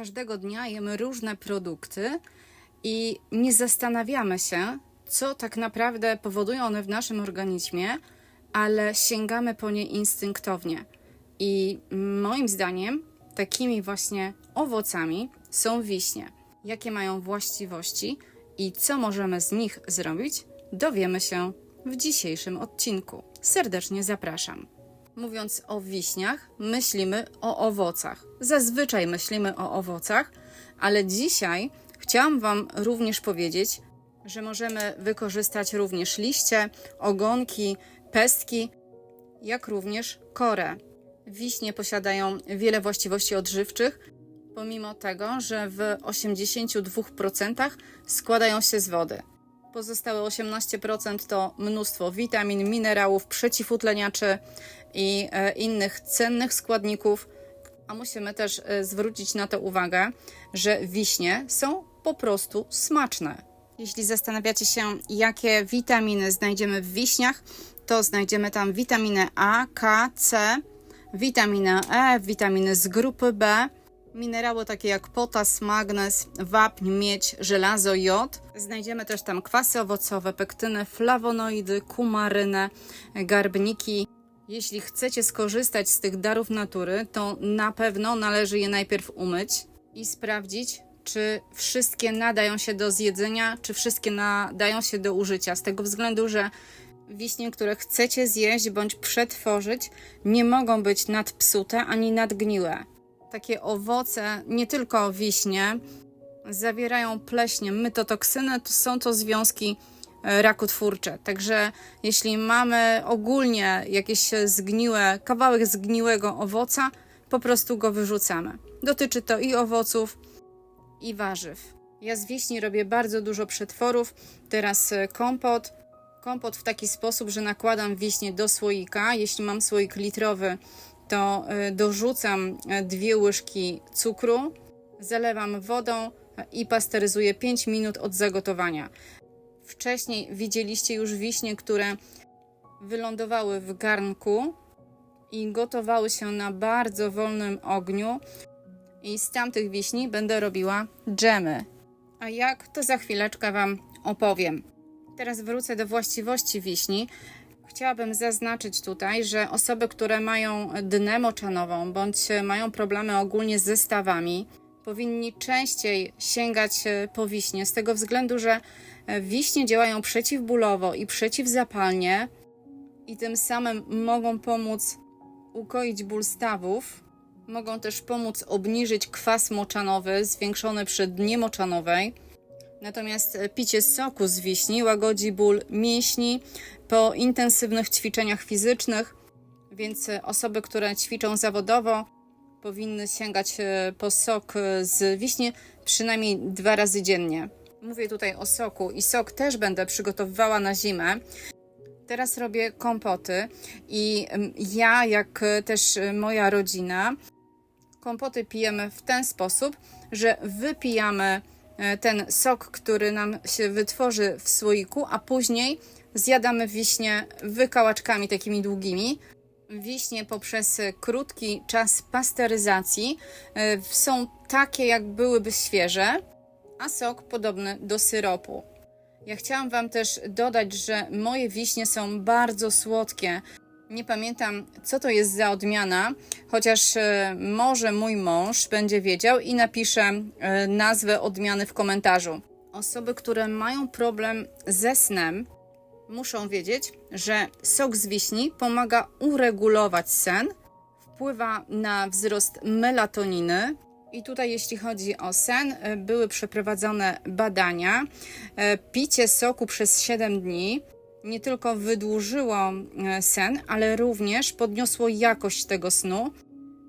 Każdego dnia jemy różne produkty i nie zastanawiamy się, co tak naprawdę powodują one w naszym organizmie, ale sięgamy po nie instynktownie. I moim zdaniem takimi właśnie owocami są wiśnie. Jakie mają właściwości i co możemy z nich zrobić, dowiemy się w dzisiejszym odcinku. Serdecznie zapraszam. Mówiąc o wiśniach, myślimy o owocach. Zazwyczaj myślimy o owocach, ale dzisiaj chciałam Wam również powiedzieć, że możemy wykorzystać również liście, ogonki, pestki, jak również korę. Wiśnie posiadają wiele właściwości odżywczych, pomimo tego, że w 82% składają się z wody. Pozostałe 18% to mnóstwo witamin, minerałów, przeciwutleniaczy i e, innych cennych składników. A musimy też e, zwrócić na to uwagę, że wiśnie są po prostu smaczne. Jeśli zastanawiacie się, jakie witaminy znajdziemy w wiśniach, to znajdziemy tam witaminę A, K, C, witaminę E, witaminy z grupy B, minerały takie jak potas, magnez, wapń, miedź, żelazo, jod. Znajdziemy też tam kwasy owocowe, pektyny, flawonoidy, kumarynę, garbniki. Jeśli chcecie skorzystać z tych darów natury, to na pewno należy je najpierw umyć i sprawdzić, czy wszystkie nadają się do zjedzenia, czy wszystkie nadają się do użycia. Z tego względu, że wiśnie, które chcecie zjeść bądź przetworzyć, nie mogą być nadpsute ani nadgniłe. Takie owoce, nie tylko wiśnie, zawierają pleśnie, mytotoksyny, to są to związki e, rakotwórcze. Także jeśli mamy ogólnie jakieś zgniłe, kawałek zgniłego owoca, po prostu go wyrzucamy. Dotyczy to i owoców, i warzyw. Ja z wiśni robię bardzo dużo przetworów. Teraz e, kompot. Kompot w taki sposób, że nakładam wiśnie do słoika. Jeśli mam słoik litrowy, to e, dorzucam e, dwie łyżki cukru, zalewam wodą e, i pasteryzuję 5 minut od zagotowania. Wcześniej widzieliście już wiśnie, które wylądowały w garnku i gotowały się na bardzo wolnym ogniu. I z tamtych wiśni będę robiła dżemy. A jak, to za chwileczkę Wam opowiem. Teraz wrócę do właściwości wiśni. Chciałabym zaznaczyć tutaj, że osoby, które mają dnę moczanową bądź mają problemy ogólnie z zestawami, powinni częściej sięgać e, po wiśnie, z tego względu, że e, wiśnie działają przeciwbólowo i przeciwzapalnie i tym samym mogą pomóc ukoić ból stawów. Mogą też pomóc obniżyć kwas moczanowy zwiększony przy dnie moczanowej. Natomiast e, picie soku z wiśni łagodzi ból mięśni po intensywnych ćwiczeniach fizycznych, więc e, osoby, które ćwiczą zawodowo, powinny sięgać e, po sok z wiśni przynajmniej dwa razy dziennie. Mówię tutaj o soku i sok też będę przygotowywała na zimę. Teraz robię kompoty i ja, jak też moja rodzina, kompoty pijemy w ten sposób, że wypijamy ten sok, który nam się wytworzy w słoiku, a później zjadamy wiśnie wykałaczkami takimi długimi. Wiśnie poprzez krótki czas pasteryzacji e, są takie, jak byłyby świeże, a sok podobny do syropu. Ja chciałam Wam też dodać, że moje wiśnie są bardzo słodkie. Nie pamiętam, co to jest za odmiana, chociaż e, może mój mąż będzie wiedział i napisze e, nazwę odmiany w komentarzu. Osoby, które mają problem ze snem, muszą wiedzieć, że sok z wiśni pomaga uregulować sen, wpływa na wzrost melatoniny. I tutaj, jeśli chodzi o sen, e, były przeprowadzone badania. Picie soku przez 7 dni nie tylko wydłużyło e, sen, ale również podniosło jakość tego snu.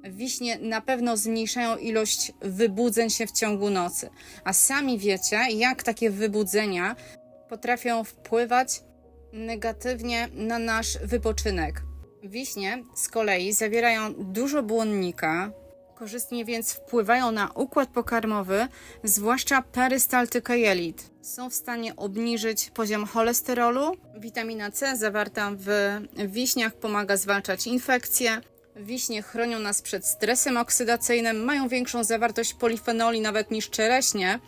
Wiśnie na pewno zmniejszają ilość wybudzeń się w ciągu nocy. A sami wiecie, jak takie wybudzenia potrafią wpływać negatywnie na nasz wypoczynek. Wiśnie z kolei zawierają dużo błonnika, korzystnie więc wpływają na układ pokarmowy, zwłaszcza perystaltykę jelit. Są w stanie obniżyć poziom cholesterolu. Witamina C zawarta w wiśniach pomaga zwalczać infekcje. Wiśnie chronią nas przed stresem oksydacyjnym, mają większą zawartość polifenoli nawet niż czereśnie,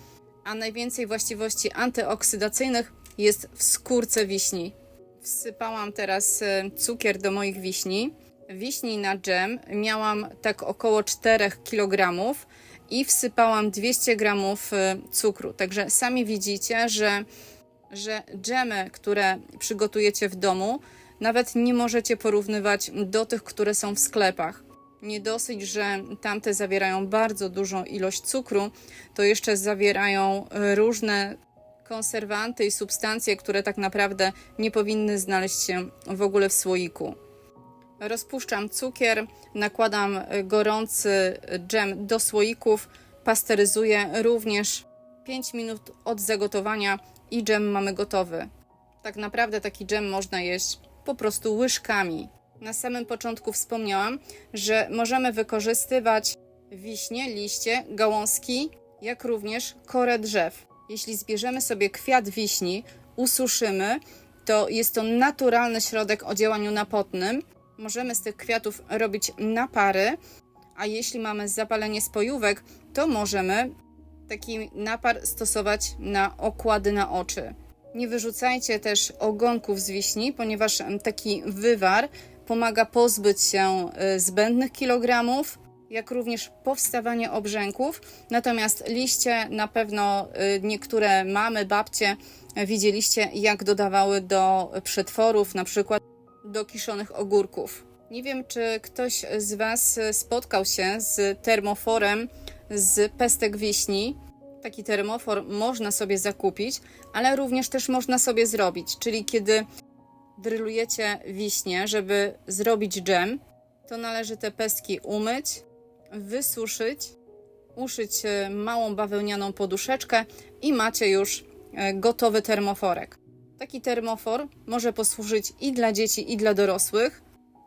a najwięcej właściwości antyoksydacyjnych jest w skórce wiśni. Wsypałam teraz e, cukier do moich wiśni. Wiśni na dżem miałam tak około 4 kg i wsypałam 200 g e, cukru. Także sami widzicie, że, że dżemy, które przygotujecie w domu, nawet nie możecie porównywać do tych, które są w sklepach. Nie dosyć, że tamte zawierają bardzo dużą ilość cukru, to jeszcze zawierają e, różne konserwanty i substancje, które tak naprawdę nie powinny znaleźć się w ogóle w słoiku. Rozpuszczam cukier, nakładam e, gorący dżem do słoików, pasteryzuję również 5 minut od zagotowania i dżem mamy gotowy. Tak naprawdę taki dżem można jeść po prostu łyżkami. Na samym początku wspomniałam, że możemy wykorzystywać wiśnie, liście, gałązki, jak również korę drzew. Jeśli zbierzemy sobie kwiat wiśni, ususzymy, to jest to naturalny środek o działaniu napotnym. Możemy z tych kwiatów robić napary, a jeśli mamy zapalenie spojówek, to możemy taki napar stosować na okłady na oczy. Nie wyrzucajcie też ogonków z wiśni, ponieważ taki wywar pomaga pozbyć się y, zbędnych kilogramów, jak również powstawanie obrzęków. Natomiast liście na pewno y, niektóre mamy, babcie widzieliście, jak dodawały do przetworów, na przykład do kiszonych ogórków. Nie wiem, czy ktoś z Was spotkał się z termoforem z pestek wiśni. Taki termofor można sobie zakupić, ale również też można sobie zrobić. Czyli kiedy drylujecie wiśnie, żeby zrobić dżem, to należy te pestki umyć, wysuszyć, uszyć e, małą bawełnianą poduszeczkę i macie już e, gotowy termoforek. Taki termofor może posłużyć i dla dzieci, i dla dorosłych.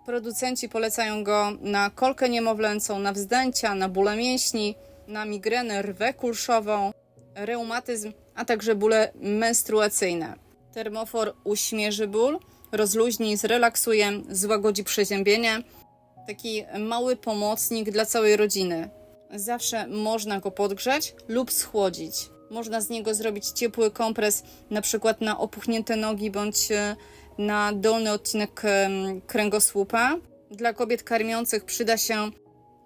Producenci polecają go na kolkę niemowlęcą, na wzdęcia, na bóle mięśni, na migrenę, rwę kulszową, reumatyzm, a także bóle menstruacyjne. Termofor uśmierzy ból, rozluźni, zrelaksuje, złagodzi przeziębienie. Taki mały pomocnik dla całej rodziny. Zawsze można go podgrzać lub schłodzić. Można z niego zrobić ciepły kompres, na przykład na opuchnięte nogi bądź e, na dolny odcinek kręgosłupa. Dla kobiet karmiących przyda się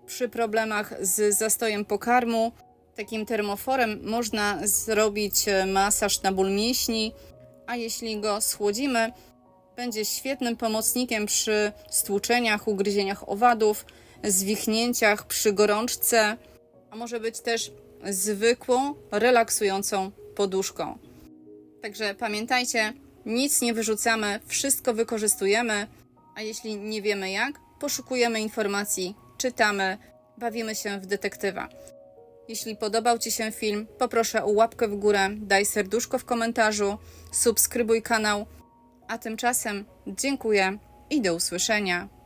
przy problemach z zastojem pokarmu. Takim termoforem można zrobić e, masaż na ból mięśni, a jeśli go schłodzimy, będzie świetnym pomocnikiem przy stłuczeniach, ugryzieniach owadów, zwichnięciach, przy gorączce, a może być też zwykłą, relaksującą poduszką. Także pamiętajcie, nic nie wyrzucamy, wszystko wykorzystujemy, a jeśli nie wiemy jak, poszukujemy informacji, czytamy, bawimy się w detektywa. Jeśli podobał Ci się film, poproszę o łapkę w górę, daj serduszko w komentarzu, subskrybuj kanał, a tymczasem dziękuję i do usłyszenia.